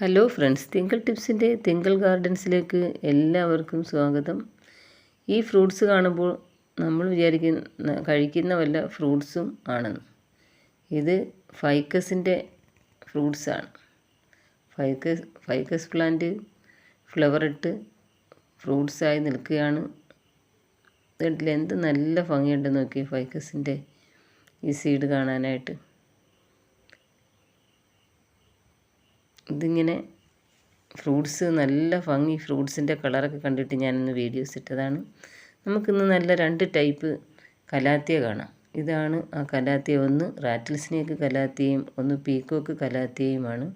Hello friends തിങ്കൾ ടിപ്സിന്റെ തിങ്കൾ ഗാർഡൻസിലേക്ക് എല്ലാവർക്കും സ്വാഗതം. ഈ ഫ്രൂട്ട്സ് കാണുമ്പോൾ നമ്മൾ വിചാരിക്കുന്ന കഴിക്കുന്ന വല്ല ഫ്രൂട്ട്സും ആണെന്ന് ഇത് ഫൈക്കസിന്റെ ഫ്രൂട്ട്സാണ് ഫൈക്കസ് ഫൈക്കസ് പ്ലാന്റ് ഫ്ലവർ ഇട്ട് ഫ്രൂട്ട്സായി നിൽക്കുകയാണ്. എന്ത് നല്ല ഭംഗിയുണ്ടെന്ന് നോക്കി ഫൈക്കസിന്റെ ഈ സീഡ് കാണാനായിട്ട്. ഇതിങ്ങനെ ഫ്രൂട്ട്സ് നല്ല ഭംഗി ഫ്രൂട്ട്സിന്റെ കളറൊക്കെ കണ്ടിട്ട് ഞാനിന്ന് വീഡിയോസ് ഇട്ടതാണ്. നമുക്കിന്ന് നല്ല രണ്ട് ടൈപ്പ് കലാത്തിയ കാണാം. ഇതാണ് ആ കലാത്തിയ ഒന്ന് റാറ്റിൽ സ്നേക്ക് കലാത്തിയയും ഒന്ന് പീക്കോക്ക് കലാത്തിയയുമാണ്.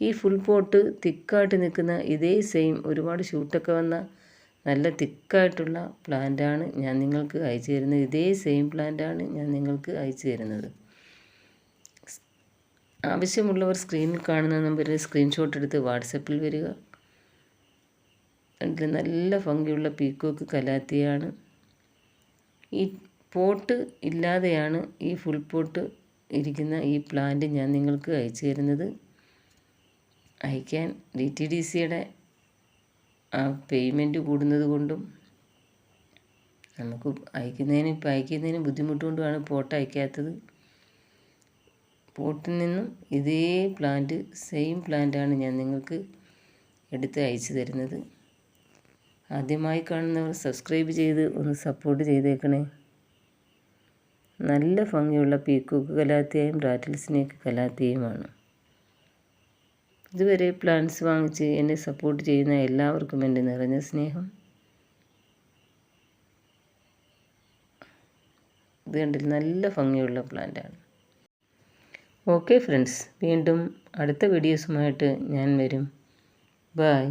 ഈ ഫുൾ പോട്ട് തിക്കായിട്ട് നിൽക്കുന്ന ഇതേ സെയിം ഒരുപാട് ഷൂട്ടൊക്കെ വന്ന നല്ല തിക്കായിട്ടുള്ള പ്ലാന്റാണ് ഞാൻ നിങ്ങൾക്ക് അയച്ചു തരുന്നത്. ഇതേ സെയിം പ്ലാന്റാണ് ഞാൻ നിങ്ങൾക്ക് അയച്ചു തരുന്നത്. ആവശ്യമുള്ളവർ സ്ക്രീനിൽ കാണുന്ന നമ്പറിൽ സ്ക്രീൻഷോട്ട് എടുത്ത് വാട്സപ്പിൽ വരിക. അതിൽ നല്ല ഭംഗിയുള്ള പീക്കോക്ക് കലാത്തിയാണ്. ഈ പോട്ട് ഇല്ലാതെയാണ് ഈ ഫുൾ പോട്ട് ഇരിക്കുന്ന ഈ പ്ലാന്റ് ഞാൻ നിങ്ങൾക്ക് അയച്ചു തരുന്നത്. അയക്കാൻ ഡി ടി ഡി സിയുടെ ആ പേയ്മെന്റ് കൂടുന്നത് കൊണ്ടും നമുക്ക് അയക്കുന്നതിന് ഇപ്പം അയക്കുന്നതിന് ബുദ്ധിമുട്ടുകൊണ്ടുമാണ് പോട്ട് അയക്കാത്തത് പോട്ടിൽ നിന്നും ഇതേ പ്ലാന്റ് സെയിം പ്ലാന്റാണ് ഞാൻ നിങ്ങൾക്ക് എടുത്ത് അയച്ചു തരുന്നത്. ആദ്യമായി കാണുന്നവർ സബ്സ്ക്രൈബ് ചെയ്ത് ഒന്ന് സപ്പോർട്ട് ചെയ്തേക്കണേ. നല്ല ഭംഗിയുള്ള പീക്കോക്ക് കലാത്തിയായും റാറ്റിൽ കലാത്തിയുമാണ്. ഇതുവരെ പ്ലാന്റ്സ് വാങ്ങിച്ച് എന്നെ സപ്പോർട്ട് ചെയ്യുന്ന എല്ലാവർക്കും എന്റെ നിറഞ്ഞ സ്നേഹം. ഇത് കണ്ടിൽ നല്ല ഭംഗിയുള്ള പ്ലാന്റാണ്. ഓക്കെ ഫ്രണ്ട്സ് വീണ്ടും അടുത്ത വീഡിയോസുമായിട്ട് ഞാൻ വരും. ബായ്